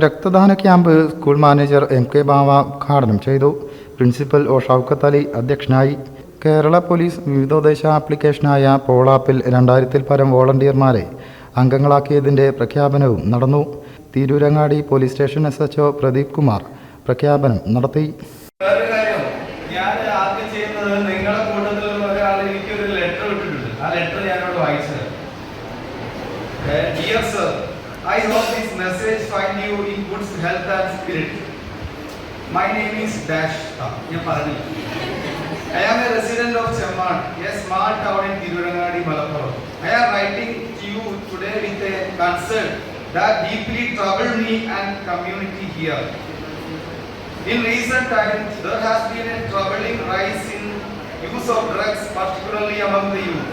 രക്തദാന camp school manager M K Bava ഉദ്ഘാടനം ചെയ്തു. പ്രിൻസിപ്പൽ ഒ ഷൗക്കത്ത് അലി അധ്യക്ഷനായി. കേരള പോലീസ് വിവിധോദ്ദേശ ആപ്ലിക്കേഷനായ പോളാപ്പിൽ രണ്ടായിരത്തിൽ പരം വോളണ്ടിയർമാരെ അംഗങ്ങളാക്കിയതിന്റെ പ്രഖ്യാപനവും നടന്നു. Tirurangadi police station S H Pradeep Kumar പ്രഖ്യാപനം നടത്തി. Dear sir I hope this message find you in good health and spirit. My name is Dash. I am a resident of Chemman, a small town in Tiruvannamalai, Malappuram. I am writing to you today with a concern that deeply troubled me and community here. In recent times, there has been a troubling rise in use of drugs, particularly among the youth.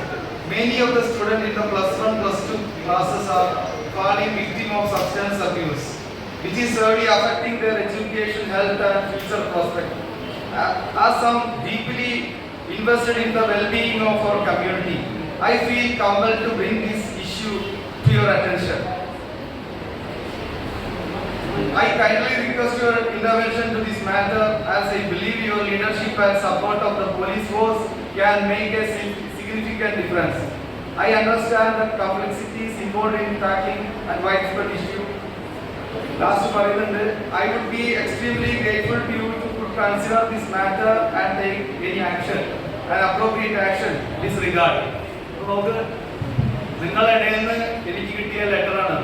Many of the students in the plus one, plus two classes are falling victim of substance abuse, which is severely affecting their education, health, and future prospects. Uh, As some deeply invested in the well-being of our community, I feel compelled to bring this issue to your attention. I kindly request your intervention to this matter as I believe your leadership and support of the police force can make a significant difference. I understand the complexities involved in tackling and widespread issue. Last പറയുന്നുണ്ട് I would be extremely grateful to you to consider this matter and take any action and appropriate action in this regard. നമുക്ക് നിങ്ങളുടെ ഇടയിൽ നിന്ന് എനിക്ക് കിട്ടിയ ലെറ്ററാണ്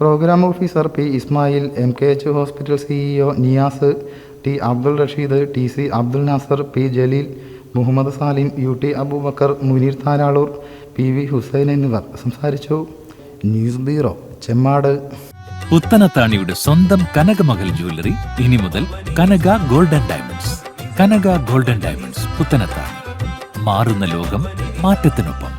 programme officer P Ismail M K H hospital CEO Niyas T Abdul Rasheed T C Abdul Nasar P Jaleel Muhammad Salim U T Aboobacker Muneer Thanalur P V Hussain എന്നിവർ. സംസാരിച്ചു. News bureau Chemmad. പുത്തനത്താണിയുടെ സ്വന്തം Kanakamahal jewellery. ഇനി മുതൽ Kanaka golden diamonds. Kanaka golden diamonds Puthanathani മാറുന്ന ലോകം മാറ്റത്തിനൊപ്പം.